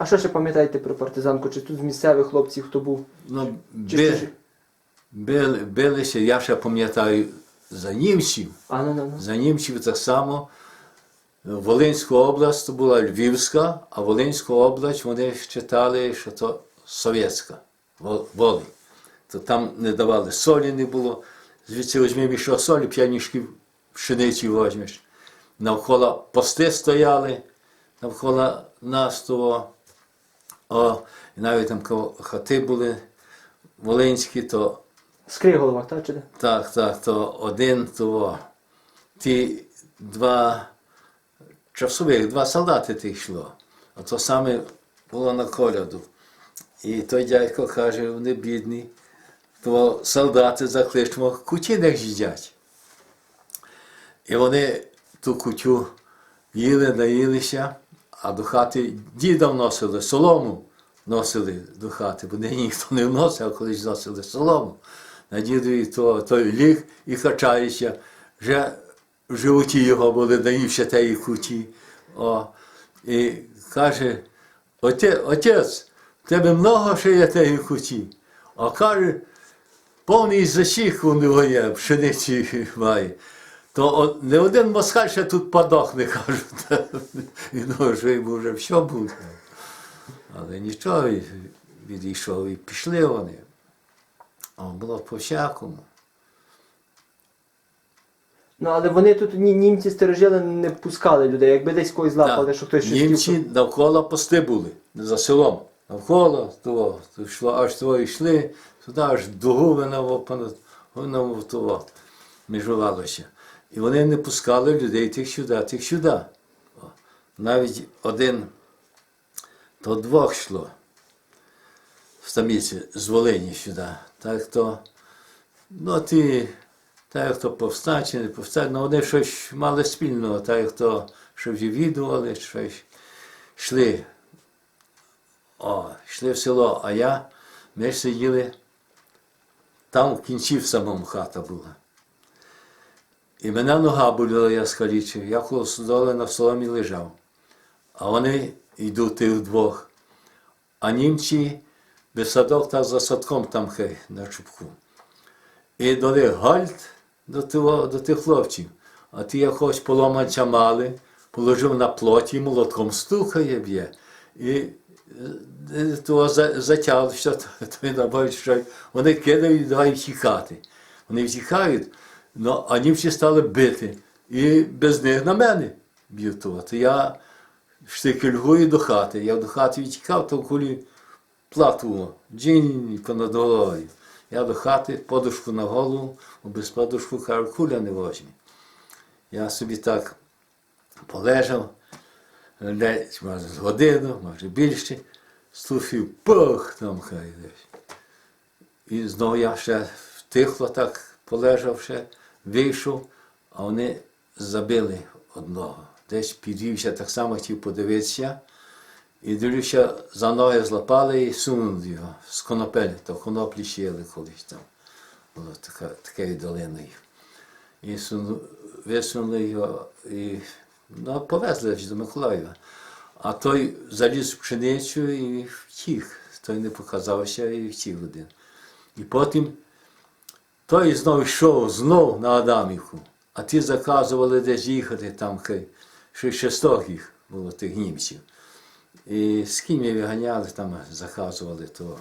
А що ще пам'ятаєте про партизанку? Чи тут з місцевих хлопців хто був? Ну, Чи би, хто ж- били, билися, я ще пам'ятаю за німців. А, ну, ну, ну. За німців так само. Волинська область то була Львівська, а Волинську область вони читали, що то совєтська, Вол- Волинь. То там не давали солі не було. Звідси візьмемо що солі, п'янішки пшениці візьмеш. Навколо пости стояли, навколо нас того. О, і навіть там хати були волинські, то З Криголова, так? Чи де? так, так, то один, то ті два часових, два солдати тих йшло. А то саме було на коляду. І той дядько каже, вони бідні, то солдати закличмо, куті не їдять. І вони ту кутю їли, наїлися, а до хати діда вносили солому, носили до хати, бо нині ніхто не вносив, а колись носили солому. На дідові то, той ліг і качається, вже в животі його були, наївся тієї куті. О, і каже, отець, в тебе много ще є тієї куті. А каже, повний засіх у нього є, пшениці має. То не один москаль ще тут подохне, кажуть. Він що йому вже все буде. Але нічого, відійшов і пішли вони. О, було по-всякому. Ну, але вони тут ні, німці стережили, не пускали людей, якби десь когось злапали, Так. що хтось щось Німці хотів. навколо пости були, за селом. Навколо того, то йшло, аж того йшли, туди аж до Гувиново, понад Гувиново того межувалося. І вони не пускали людей тих сюди, тих сюди. Навіть один, то двох йшло в Стаміці з Волині сюди. Так то, ну ті, так як то повстанці, не повстанці, ну вони щось мали спільного, так як то щось відвідували, щось йшли. О, йшли в село, а я, ми ж сиділи, там в кінці в самому хата була. І мене нога боліла, я я коло судоли на соломі лежав. А вони йдуть тих вдвох. А німці без садок та за садком там хай на чубку. І дали гальт до, того, до тих хлопців. А ті якогось поломанця мали, положив на плоті, молотком стукає б'є. І е, того за- затяг, що то- той набавить, що вони кидають, давай втікати. Вони втікають, ну, а німці стали бити. І без них на мене б'ють я штикельгую до хати. Я до хати відтікав, то кулі плату, джинь понад головою. Я до хати, подушку на голову, без подушку кажу, куля не возьме. Я собі так полежав, десь, може, з годину, може більше, слухів, пух, там хай десь. І знову я ще втихло так полежав ще, вийшов, а вони забили одного. Десь підвівся, так само хотів подивитися. І дивлюся, за ноги злапали і сунули його з конопель, то коноплі щели колись там. Було така, такою долиною. І суну, висунули його і ну, повезли до Миколаєва. А той заліз в пшеницю і втік. Той не показався і втік один. І потім той знову йшов знов на Адамівку, а ті заказували десь їхати там, хай, ще їх було тих німців. І з ким я виганяли, там заказували того.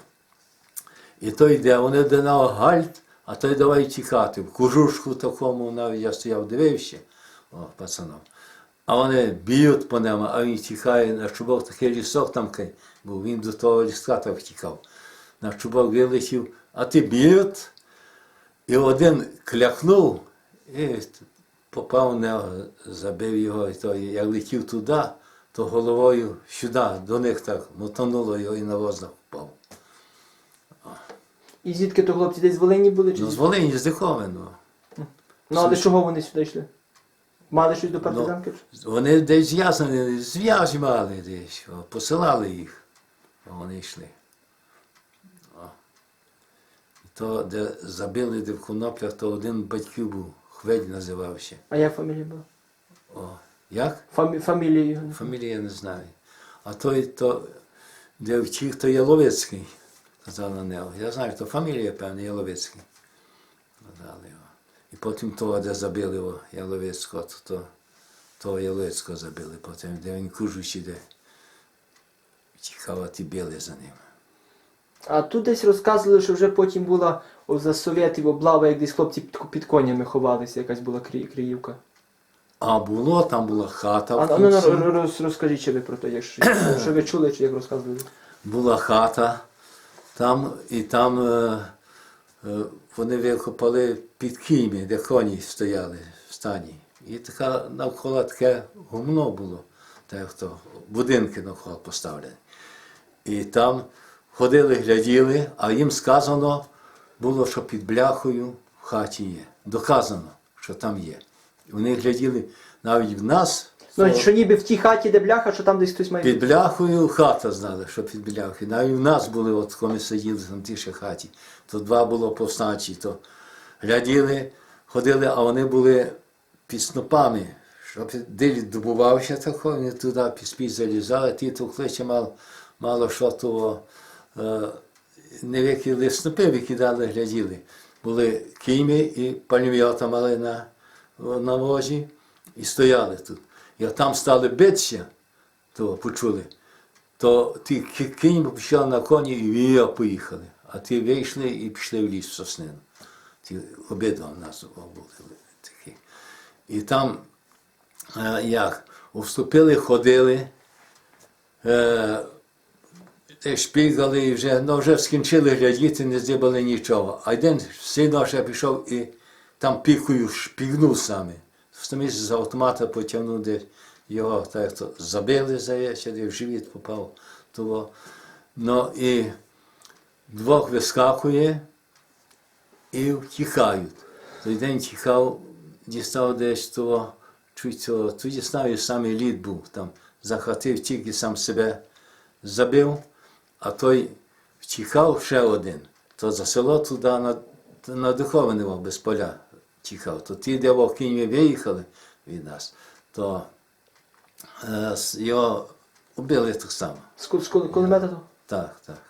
І той йде, вони йде на гальт, а той давай тікати. В кожушку такому навіть я стояв, дивився, о, пацанам. А вони б'ють по ньому, а він тікає на чубок, такий лісок там був, він до того ліска так втікав. На чубок вилетів, а ти б'ють, і один кляхнув, і попав в нього, забив його, і той, як летів туди, то головою сюди, до них так мотануло його і на воздух впав. І звідки то хлопці десь з Волині були? Чи Ну, з? Волині, з Диковиного. ну але чого вони сюди йшли? Мали щось до партизанки? Вони десь зв'язані, зв'язі мали десь, о, посилали їх, а вони йшли. О. То, де забили, де в коноплях, то один батьків був, Хведь називався. А як фамілія була? О. Як? Фамі... Фамілія його. не- Фамілія не знаю. А той то де втік, то Яловицький. Казали на нього. Я знаю, то фамілія, певна, Яловицький. Казали його. І потім того, де забили його Яловицького, то, то того Яловицького забили потім, де він кужучий, де тікав, а ті били за ним. А тут десь розказували, що вже потім була о, за совєтів облава, як десь хлопці під, під конями ховалися, якась була крі, Криївка. А було, там була хата. А, в а ну, кінці. роз, роз, розкажіть, що ви про те, якщо що ви чули, чи як розказували. була хата, там, і там е, е, вони викопали під кійми, де коні стояли в стані. І така навколо таке гумно було, так хто будинки навколо поставлені. І там ходили, гляділи, а їм сказано було, що під бляхою в хаті є. Доказано, що там є. І вони гляділи навіть в нас. Ну, що ніби в тій хаті, де бляха, що там десь хтось має. Під бляхою хата знали, що під бляхою. Навіть в нас були, от коли ми сиділи там в тій ще хаті, то два було повстанчі, то гляділи, ходили, а вони були під снопами. Щоб дилі добувався тако, вони туди під спій залізали, ті то кличе мало, мало що того. Е, не викидали снопи, викидали, гляділи. Були кійми і пальміота мали на, на возі і стояли тут. І там стали битися, то почули, то ті кінь почали на коні і вія поїхали. А ті вийшли і пішли в ліс в соснину. Ті обидва в нас були такі. І там е, як вступили, ходили, е, те шпігали і вже, ну, вже скінчили глядіти, не здибали нічого. А один сильно ще пішов і там пікою шпігнув саме. Самі з автомата потягнув десь його так то забили за вечір, і в живіт попав того. Ну і двох вискакує і втікають. Той день тікав, дістав десь того, чуть того, тоді знаю, саме лід був там, захватив тільки сам себе забив, той втікав ще один. То за село туди на, на Духовиново без поля тікав. То ті, де в Києві виїхали від нас, то е, його убили так само. З кулемета? Так, так.